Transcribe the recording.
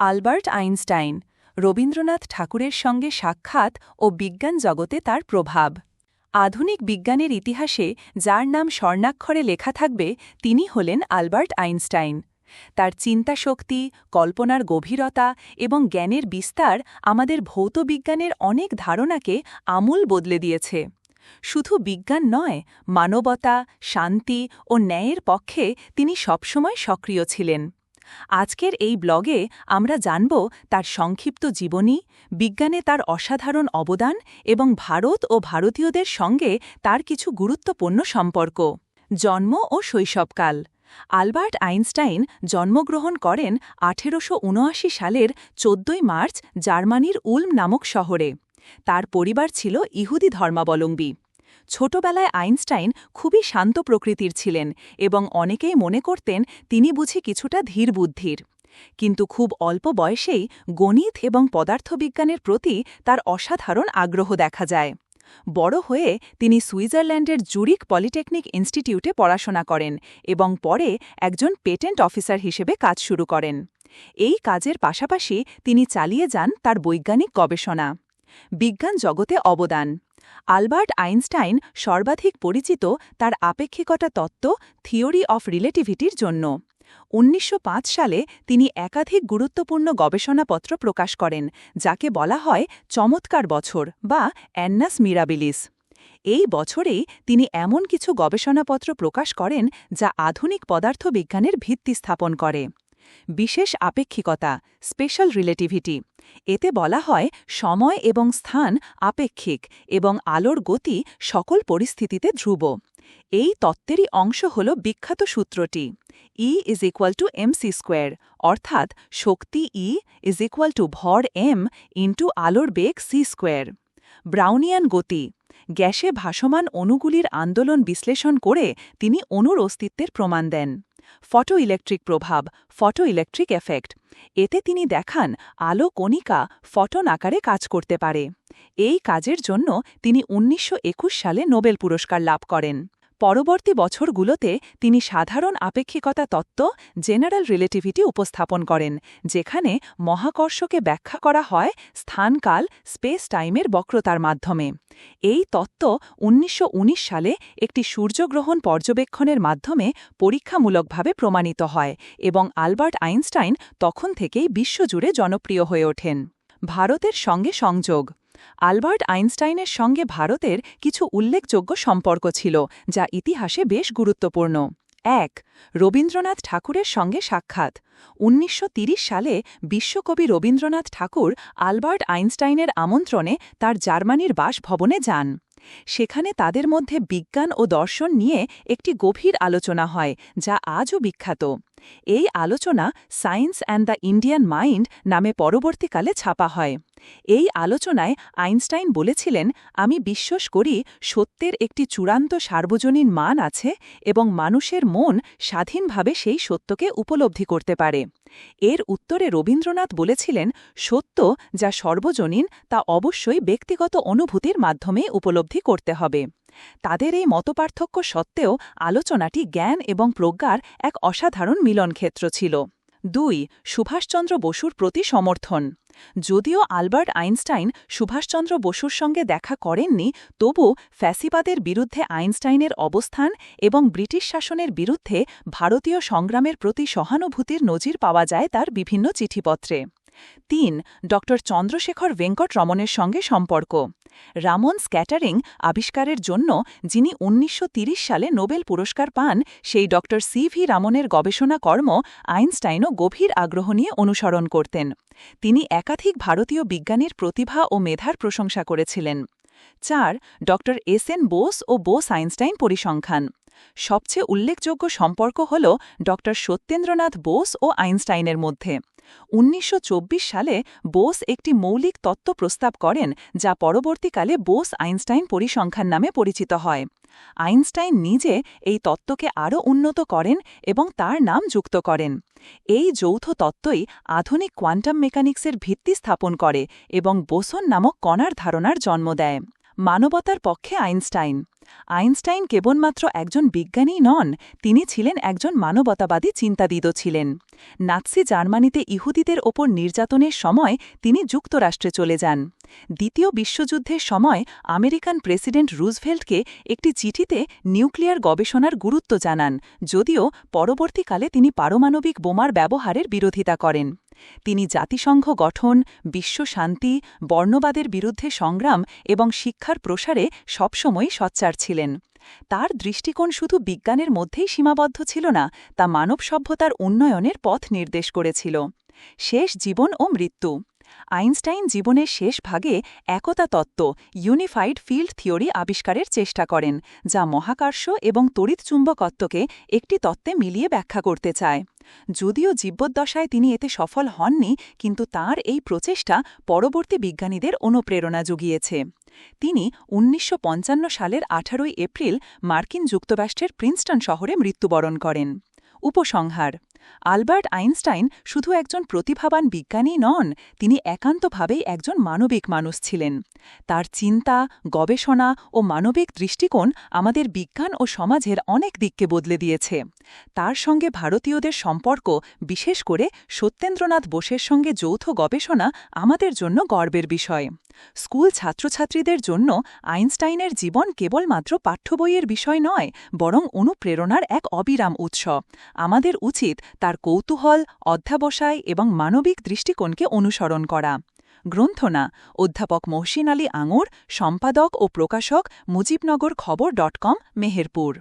Albert Einstein, Rabindranath ঠাকুরের সঙ্গে সাক্ষাৎ ও বিজ্ঞান জগতে তার প্রভাব। আধুনিক বিজ্ঞানের ইতিহাসে যার নাম স্বর্ণাক্ষরে লেখা থাকবে, তিনি হলেন আলবার্ট আইনস্টাইন। তার চিন্তাশক্তি, কল্পনার গভীরতা এবং জ্ঞানের বিস্তার আমাদের ভৌত বিজ্ঞানের অনেক ধারণাকে আমূল বদলে দিয়েছে। শুধু বিজ্ঞান নয়, মানবতা, শান্তি ও ন্যায়ের পক্ষে তিনি সবসময় সক্রিয় ছিলেন। আজকের এই ব্লগে আমরা জানব তার সংক্ষিপ্ত জীবনী, বিজ্ঞানে তার অসাধারণ অবদান এবং ভারত ও ভারতীয়দের সঙ্গে তার কিছু গুরুত্বপূর্ণ সম্পর্ক। জন্ম ও শৈশবকাল। আলবার্ট আইনস্টাইন জন্মগ্রহণ করেন আঠেরোশো উনআশি সালের চোদ্দই মার্চ জার্মানির উলম নামক শহরে। তার পরিবার ছিল ইহুদি ধর্মাবলম্বী। ছোটবেলায় আইনস্টাইন খুবই শান্ত প্রকৃতির ছিলেন এবং অনেকেই মনে করতেন তিনি বুঝি কিছুটা ধীর বুদ্ধির। কিন্তু খুব অল্প বয়সেই গণিত এবং পদার্থবিজ্ঞানের প্রতি তার অসাধারণ আগ্রহ দেখা যায়। বড় হয়ে তিনি সুইজারল্যান্ডের জুরিক পলিটেকনিক ইনস্টিটিউটে পড়াশোনা করেন এবং পরে একজন পেটেন্ট অফিসার হিসেবে কাজ শুরু করেন। এই কাজের পাশাপাশি তিনি চালিয়ে যান তার বৈজ্ঞানিক গবেষণা। বিজ্ঞান জগতে অবদান। আলবার্ট আইনস্টাইন সর্বাধিক পরিচিত তার আপেক্ষিকতা তত্ত্ব, থিওরি অফ রিলেটিভিটির জন্য। উনিশশো পাঁচ সালে তিনি একাধিক গুরুত্বপূর্ণ গবেষণাপত্র প্রকাশ করেন, যাকে বলা হয় চমৎকার বছর বা অ্যান্নাস মিরাবিলিস। এই বছরেই তিনি এমন কিছু গবেষণাপত্র প্রকাশ করেন যা আধুনিক পদার্থবিজ্ঞানের ভিত্তি স্থাপন করে। বিশেষ আপেক্ষিকতা স্পেশাল রিলেটিভিটি এতে বলা হয় সময় এবং স্থান আপেক্ষিক এবং আলোর গতি সকল পরিস্থিতিতে ধ্রুব। এই তত্ত্বেরই অংশ হল বিখ্যাত সূত্রটি। E is equal to M C square অর্থাৎ শক্তি ই ইজ ইকুয়াল টু ভর এম ইন্টু আলোর বেগ সি স্কোয়ার ব্রাউনিয়ান গতি গ্যাসে ভাসমান অণুগুলির আন্দোলন বিশ্লেষণ করে তিনি অণুর অস্তিত্বের প্রমাণ দেন। ফটো ইলেকট্রিক প্রভাব ফটো ইলেকট্রিক এফেক্ট। এতে তিনি দেখান আলো কণিকা ফটন আকারে কাজ করতে পারে। এই কাজের জন্য তিনি উনিশশো একুশ সালে নোবেল পুরস্কার লাভ করেন। পরবর্তী বছরগুলোতে তিনি সাধারণ আপেক্ষিকতা তত্ত্ব, জেনারেল রিলেটিভিটি উপস্থাপন করেন, যেখানে মহাকর্ষকে ব্যাখ্যা করা হয় স্থানকাল স্পেস টাইমের বক্রতার মাধ্যমে। এই তত্ত্ব উনিশশো উনিশ সালে একটি সূর্যগ্রহণ পর্যবেক্ষণের মাধ্যমে পরীক্ষামূলকভাবে প্রমাণিত হয় এবং আলবার্ট আইনস্টাইন তখন থেকেই বিশ্বজুড়ে জনপ্রিয় হয়ে ওঠেন। ভারতের সঙ্গে সংযোগ আলবার্ট আইনস্টাইনের সঙ্গে ভারতের কিছু উল্লেখযোগ্য সম্পর্ক ছিল, যা ইতিহাসে বেশ গুরুত্বপূর্ণ। এক, রবীন্দ্রনাথ ঠাকুরের সঙ্গে সাক্ষাৎ। উনিশশো সালে বিশ্বকবি রবীন্দ্রনাথ ঠাকুর আলবার্ট আইনস্টাইনের আমন্ত্রণে তার জার্মানির বাসভবনে যান। সেখানে তাদের মধ্যে বিজ্ঞান ও দর্শন নিয়ে একটি গভীর আলোচনা হয়, যা আজও বিখ্যাত। এই আলোচনা science and the Indian mind নামে পরবর্তীকালে ছাপা হয়। এই আলোচনায় আইনস্টাইন বলেছিলেন, আমি বিশ্বাস করি সত্যের একটি চূড়ান্ত সার্বজনীন মান আছে এবং মানুষের মন স্বাধীনভাবে সেই সত্যকে উপলব্ধি করতে পারে। এর উত্তরে রবীন্দ্রনাথ বলেছিলেন, সত্য যা সর্বজনীন তা অবশ্যই ব্যক্তিগত অনুভূতির মাধ্যমে উপলব্ধি করতে হবে। তাদের এই মতপার্থক্য সত্ত্বেও আলোচনাটি জ্ঞান এবং প্রজ্ঞার এক অসাধারণ মিলনক্ষেত্র ছিল। দুই, সুভাষচন্দ্র বসুর প্রতি সমর্থন। যদিও আলবার্ট আইনস্টাইন সুভাষচন্দ্র বসুর সঙ্গে দেখা করেননি, তবু ফ্যাসিবাদের বিরুদ্ধে আইনস্টাইনের অবস্থান এবং ব্রিটিশ শাসনের বিরুদ্ধে ভারতীয় সংগ্রামের প্রতি সহানুভূতির নজির পাওয়া যায় তার বিভিন্ন চিঠিপত্রে। তিন ড চন্দ্রশেখর ভেঙ্কট রমনের সঙ্গে সম্পর্ক। রামন স্ক্যাটারিং আবিষ্কারের জন্য যিনি উনিশশো সালে নোবেল পুরস্কার পান, সেই ডক্টর সি ভি রামনের গবেষণা কর্ম আইনস্টাইনও গভীর আগ্রহ নিয়ে অনুসরণ করতেন। তিনি একাধিক ভারতীয় বিজ্ঞানীর প্রতিভা ও মেধার প্রশংসা করেছিলেন। চার, ডক্টর এস এন বোস ও বোস আইনস্টাইন পরিসংখ্যান। সবচেয়ে উল্লেখযোগ্য সম্পর্ক হল ড. সত্যেন্দ্রনাথ বোস ও আইনস্টাইনের মধ্যে। উনিশশো চব্বিশ সালে বোস একটি মৌলিক তত্ত্ব প্রস্তাব করেন, যা পরবর্তীকালে বোস আইনস্টাইন পরিসংখ্যান নামে পরিচিত হয়। আইনস্টাইন নিজে এই তত্ত্বকে আরও উন্নত করেন এবং তার নাম যুক্ত করেন। এই যৌথ তত্ত্বই আধুনিক কোয়ান্টাম মেকানিক্সের ভিত্তি স্থাপন করে এবং বোসন নামক কণার ধারণার জন্ম দেয়। মানবতার পক্ষে আইনস্টাইন। আইনস্টাইন কেবলমাত্র একজন বিজ্ঞানী নন, তিনি ছিলেন একজন মানবতাবাদী চিন্তাবিদও ছিলেন। নাৎসি জার্মানিতে ইহুদিদের ওপর নির্যাতনের সময় তিনি যুক্তরাষ্ট্রে চলে যান। দ্বিতীয় বিশ্বযুদ্ধের সময় আমেরিকান প্রেসিডেন্ট রুজভেল্টকে একটি চিঠিতে নিউক্লিয়ার গবেষণার গুরুত্ব জানান, যদিও পরবর্তীকালে তিনি পারমাণবিক বোমার ব্যবহারের বিরোধিতা করেন। তিনি জাতিসংঘ গঠন, বিশ্ব শান্তি, বর্ণবাদের বিরুদ্ধে সংগ্রাম এবং শিক্ষার প্রসারে সবসময়ই সচ্চার ছিলেন। তার দৃষ্টিকোণ শুধু বিজ্ঞানের মধ্যেই সীমাবদ্ধ ছিল না, তা মানব সভ্যতার উন্নয়নের পথ নির্দেশ করেছিল। শেষ জীবন ও মৃত্যু। আইনস্টাইন জীবনের শেষ ভাগে একতা তত্ত্ব, ইউনিফাইড ফিল্ড থিওরি আবিষ্কারের চেষ্টা করেন, যা মহাকর্ষ এবং তড়িৎচুম্বকত্বকে একটি তত্ত্বে মিলিয়ে ব্যাখ্যা করতে চায়। যদিও জীবদ্দশায় তিনি এতে সফল হননি, কিন্তু তার এই প্রচেষ্টা পরবর্তী বিজ্ঞানীদের অনুপ্রেরণা জুগিয়েছে। তিনি উনিশশো পঞ্চান্ন সালের আঠারোই এপ্রিল মার্কিন যুক্তরাষ্ট্রের প্রিন্সটন শহরে মৃত্যুবরণ করেন। উপসংহার আলবার্ট আইনস্টাইন শুধু একজন প্রতিভাবান বিজ্ঞানী নন, তিনি একান্তভাবেই একজন মানবিক মানুষ ছিলেন। তার চিন্তা, গবেষণা ও মানবিক দৃষ্টিকোণ আমাদের বিজ্ঞান ও সমাজের অনেক দিককে বদলে দিয়েছে। তার সঙ্গে ভারতীয়দের সম্পর্ক, বিশেষ করে সত্যেন্দ্রনাথ বোসের সঙ্গে যৌথ গবেষণা আমাদের জন্য গর্বের বিষয়। স্কুল ছাত্রছাত্রীদের জন্য আইনস্টাইনের জীবন কেবলমাত্র পাঠ্য বইয়ের বিষয় নয়, বরং অনুপ্রেরণার এক অবিরাম উৎস। আমাদের উচিত তার কৌতূহল, অধ্যাবসায় এবং মানবিক দৃষ্টিকোণকে অনুসরণ করা। গ্রন্থনা, অধ্যাপক মহসিন আলী আঙুর, সম্পাদক ও প্রকাশক মুজিবনগর খবর ডট কম, মেহেরপুর।